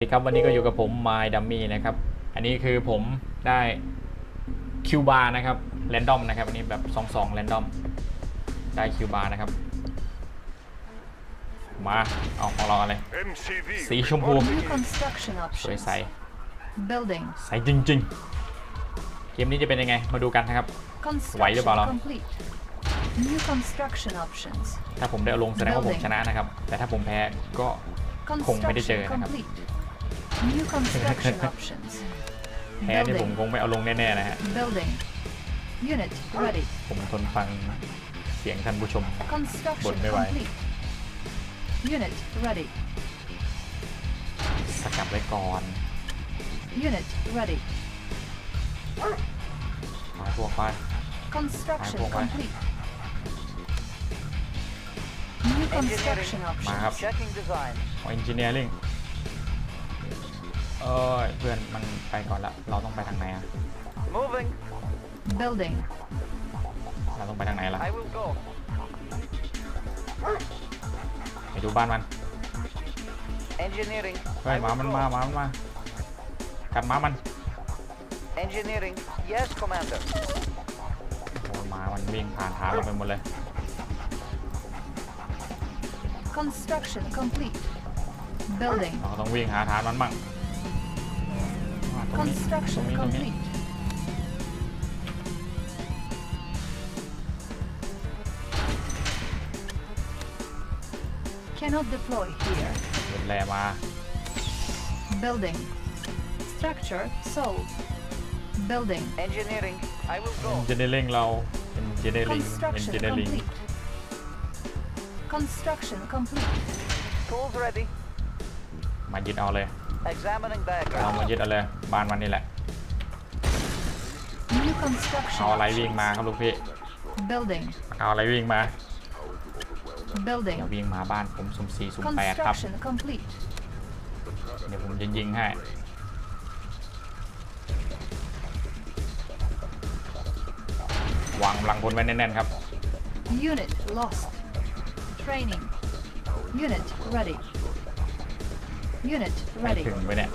สวัสดีครับวันนี้ก็อยู่กับผมไมดัมมี่นะครับอันนี้คือผมได้คิวบาร์นะครับแรนดอมนะครับอันนี้แบบสองสองแรนดอมได้คิวบาร์นะครับมาเอาของเราเลยสีชมพูสวยใสใสจริงๆเกมนี้จะเป็นยังไงมาดูกันนะครับไหวหรือเปล่าเราถ้าผมได้ลงแสดงว่าผมชนะนะครับแต่ถ้าผมแพ้ก็คงไม่ได้เจอนะครับ New construction options. แพ้เนี่ยผมค Building. งไม่เอาลงแน่ๆนะฮะ Building. Unit ready. ผมทนฟังเสียงท่านผู้ชม Construction Bột mới bài. complete. Unit ready. สกัดไว้ก่อน Unit ready. มาพวกไป Construction Ai buông vậy? complete. New construction มา options. ครับ Checking design. เอา engineering เอ้ยเพื่อนมันไปก่อนละเราต้องไปทางไหนอะ Moving. Building. เราต้องไปทางไหนละ I will go. ไป ดูบ้าน มัน Engineering. เฮ้ยหมามันมาหมามันมากัดหมามัน Engineering. Yes, Commander. โอ้หมา มันวิ่งผ่านทางเราไปหมดเลย Construction complete. Building. เราต้องวิ่งหาฐานมันมั่ง Construction complete. Cannot deploy here. เห็นแลมา Building. Structure sold. Building. Engineering. I will Engineering, lao. Engineering. Construction เนียริง complete. Construction complete. Tools ready. มายึดเอาเลยเรามายึดเอาเลยบ้านมันนี่แหละเอาอะไรวิ่งมาครับลูกพี่เอาอะไรวิ่งมาอย่า b u วิ่งมาบ้านผมสุ่มสี่สุ่มแปดครับ เดี๋ยวผมจะยิงให้ วางกลังพลไว้แน่นๆครับ unit lost training unit ready Unit ready. win it.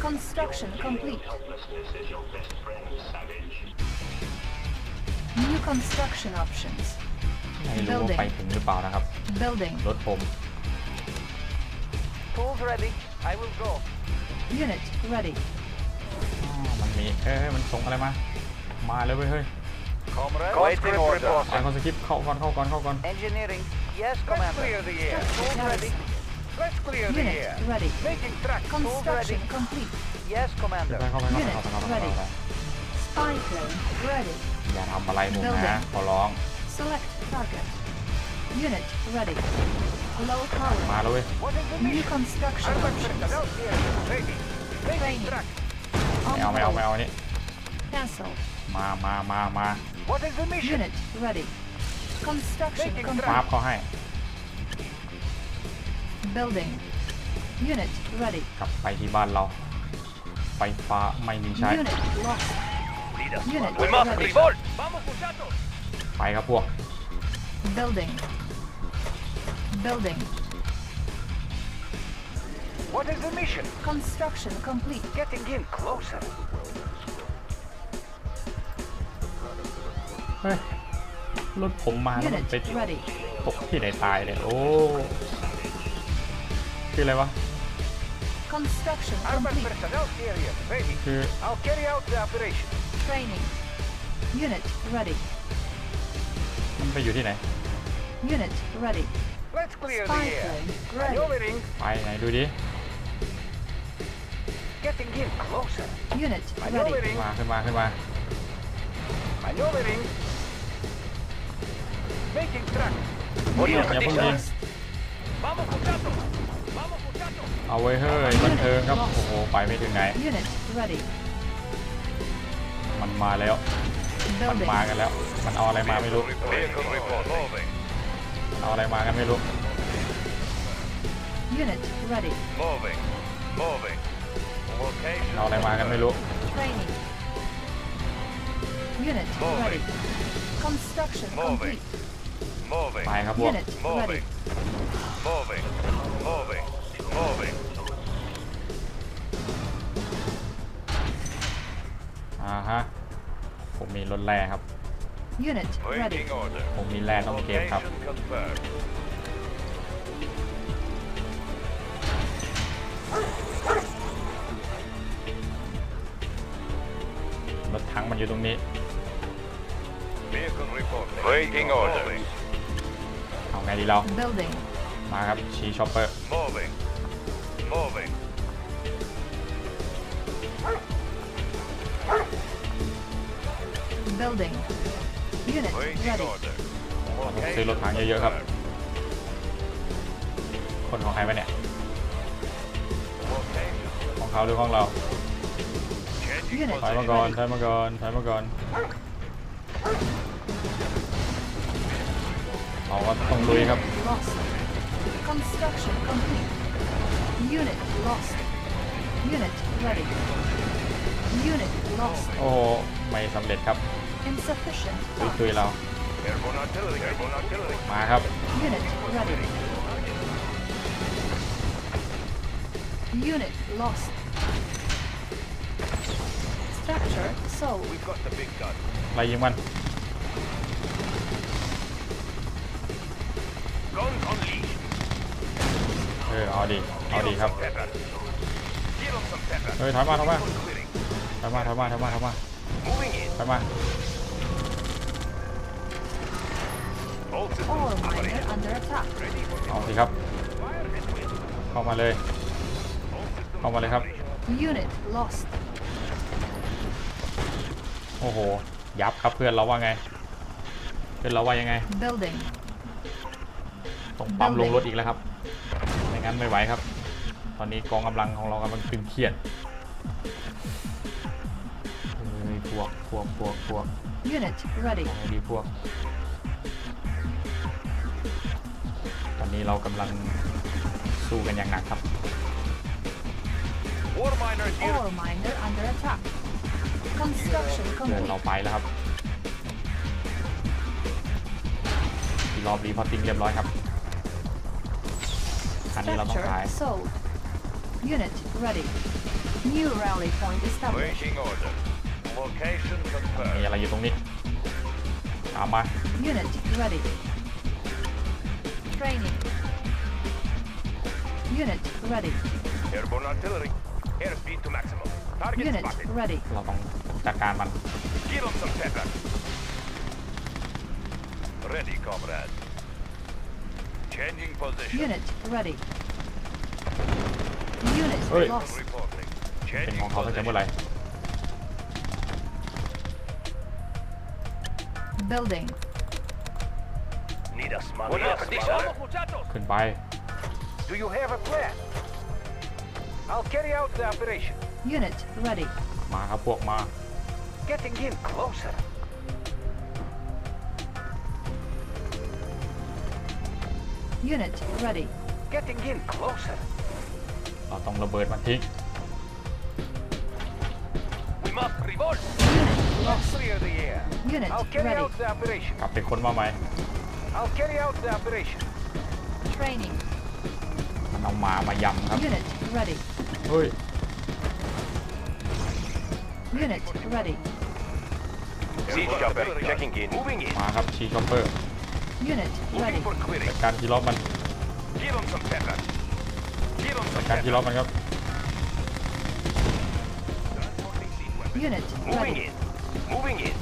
Construction complete. New construction options. Building Building Tools ready. I will go. Unit ready. อ้อมันมีเอ้ยมันส่งอะไรมามาเลยเว้ยเฮ้ย Comrade, waiting order. อ่านคอนสคริปต์เข้าก่อนเข้าก่อนเข้าก่อน Engineering. Yes, Commander. clear the air. Tools ready. Let's clear Unit the air. ready. Making tracks Construction complete. Yes, Commander. Unit ready. Spy plane ready. อย่าทำอะไรผมนะ Building Select target. Unit ready. Low มา power. แล้วเว้ย What is the New mission? construction Our Training. tracks. On Cancel. มามามามา What is the mission? Unit ready. Construction Making complete. วาร์ปเขาให้ Building. Unit ready. กลับไปที่บ้านเราไฟฟ้าไม่มีใช้ Unit lost. Unit We must ready. revolt! Vamos, muchachos! ไปครับพวก Building. Building. What is the mission? Construction complete. Getting in closer. เฮ้ยรถผมมาแล้วมัน eh, Unit คืออะไรวะ Construction Armas personnel area ready. คือ I'll carry out the operation. Training. Unit ready. ready. Unit ready. Let's clear Spy the air. plane ready. Maneuvering, ไปไหนดูดิ getting in closer. Unit ready. ขึ้น Maneuvering, มาขึ้นมาขึ้นมา maneuvering. Making track. อย่าเพิ่งยิง Vamos con เอาไว้เฮ้ยบันเทิงครับโอ้โหไปไม่ถึงไหนมันมาแล้วมันมากันแล้วมันเอาอะไรมาไม่รู้มันเอาอะไรมากันไม่รู้เอาอะไรมากันไม่รู้ไปครับพวกมีรถแร่ครับ Unit ready. ผมมีแร่ต้องเก็บครับรถถังมันอยู่ตรงนี้ Waiting o r d e r เอาไงดีเรา Building. มาครับชีช็อปเปอร์ Moving. Moving. Building. Unit ready. ซื้อรถถังเยอะๆครับคนของใครไปเนี่ยของเขาหรือของเรา u n ถอยมาก่อน r e ถอยมาก่อนถอยมาก่อนเอาว่าต้องลุยครับ Construction complete. Unit lost. Unit ready. โอ้ไม่สำเร็จครับคุยคเรามาครับอะไรยิงมันเออเอาดีเอาดีครับเฮ้ยถอยมาถอยมาทำมาทำมาทำมาทำมาทำมาเอาสิครับเข้ามาเลยเข้ามาเลยครับโอ้โหยับครับเพื่อนเราว่าไงเพื่อนเราว่ายังไงต้องปั๊มลงรถอีกแล้วครับไม่งั้นไม่ไหวครับ ตอนนี้กองกำลังของเรากำลังตึงเครียดวกพวกพวกพวก Unit ready. ยังไงดีพวก ตอนนี้เรากำลังสู้กันอย่างหนักครับ War miner here. Ore miner under attack. Construction เดิน complete. เราไปแล้วครับอีกรอบรีพอร์ติ้งเรียบร้อยครับอันนี้เราต้องขาย Structure sold. Unit ready. New rally point established. Waiting order. Location มี confirmed. อะไรอยู่ตรงนี้ตามมา Unit ready. Training. Unit ready. Airborne artillery. Airspeed to maximum. Target Unit spotted. ready. เราต้องจัดการมัน Give them some pepper. Ready, comrade. Changing position. Unit ready. Unit Oi. lost. Reporting. เป็น Changing ของเขาตั้งแต่เมื่อไหร่ position. Building. Need a smuggler. Goodbye. Do you have a plan? I'll carry out the operation. Unit ready. Getting in closer. Unit ready. Getting in closer. We must revolt. กลับเป็นคนมาไหมเอามามายำครับเฮ้ยมาครับชีชอปเปอร์การที่ล้อมัน การที่ล้อมันครับ Unit, ready. Moving in.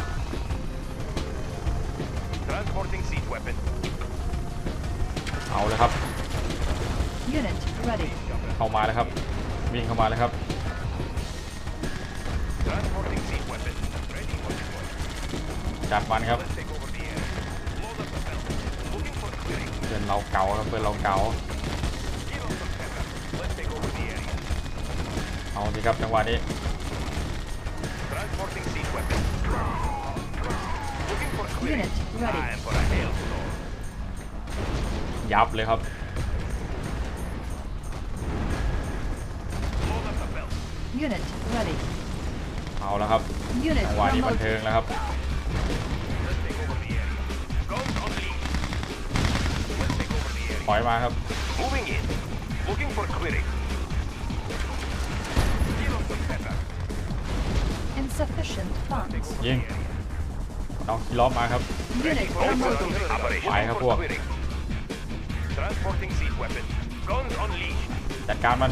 Transporting siege weapon. เอาแล้วครับ Unit ready. เข้ามาแล้วครับวิ่งเข้ามาแล้วครับ Transporting siege weapon. Ready for deployment. จับมันครับ Let's take over the area. Load up the belt. Looking for clearing. เพื่อนเราเก่าครับเพื่อนเราเก่า Give us some cover. Let's take over the area. เอาสิครับจังหวะนี้ยับเลยครับเอาแล้วครับวันนี้บันเทิงแล้วครับถอยมาครับยิงเอาล้อมมาครับไปครับพวกจัดการมัน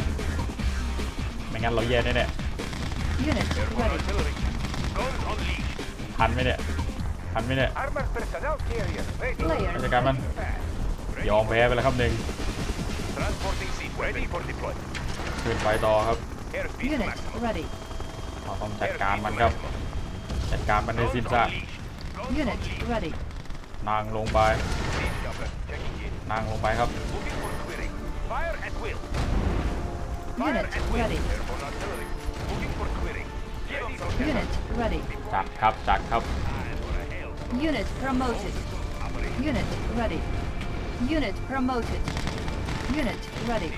ไม่งั้นเราแย่แน่นๆทันไม่เนี่ยทันไม่เนี่ยจัดการมัน ยอมแพ้ไปแล้วครับหนึ่งคืนไปต่อครับเราต้องจัดการมันครับ จัดการมันให้สิ้นซาก Unit ready. นางลงไป นางลงไปครับ Fire at will. Unit ready. Looking for clearing. Unit ready. จัดครับ จัดครับ Unit promoted. Unit ready. Unit promoted. Unit ready.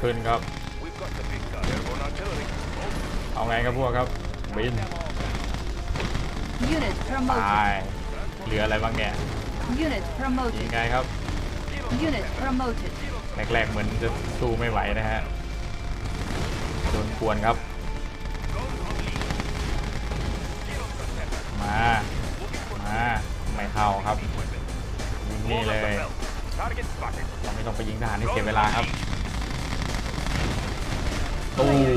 ขึ้นครับ We've got the big gun. Airborne artillery. เอาไงครับพวกครับบินตายเหลืออะไรบ้างเนี่ยยังไงครับแรกๆเหมือนจะสู้ไม่ไหวนะฮะโดนควรครับมามาไม่เข้าครับยิงนี่เลยเราไม่ต้องไปยิงทหารให้เสียเวลาครับตู้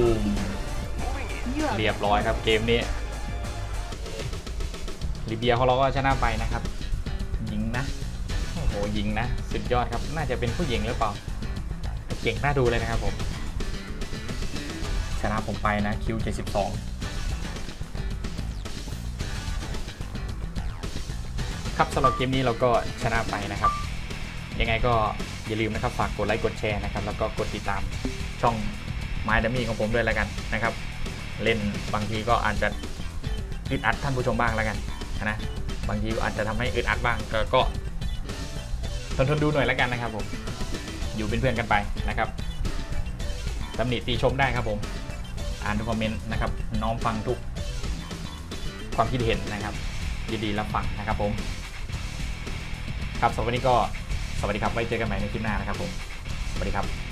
เรียบร้อยครับเกมนี้ลิเบียของเราก็ชนะไปนะครับยิงนะโอ้โหยิงนะสุดยอดครับ น่าจะเป็นผู้หญิงหรือเปล่าเก่งน่าดูเลยนะครับผมชนะผมไปนะคิวเจ็ดสสิบองครับสำหรับเกมนี้เราก็ชนะไปนะครับ ยังไงก็อย่าลืมนะครับ ฝากกดไลค์กดแชร์นะครับ แล้วก็กดติดตามช่อง My d u m m y ของผมด้วย แล้วกันนะครับเล่นบางทีก็อาจจะอึดอัดท่านผู้ชมบ้างแล้วกันนะบางทีอาจจะทำให้อึดอัดบ้างก็กทนทนดูหน่อยแล้วกันนะครับ ผม อยู่เป็นเพื่อนกันไปนะครับตำหนิตีชมได้ครับ ผม อ่านทุกคอมเมนต์นะครับ น้อมฟังทุก ความคิดเห็นนะครับ ดีๆรับฟังนะครับ ผม ครับสำหรับวันนี้ก็สวัสดีครับ ไว้เจอกันใหม่ในคลิปหน้านะครับ ผมสวัสดีครับ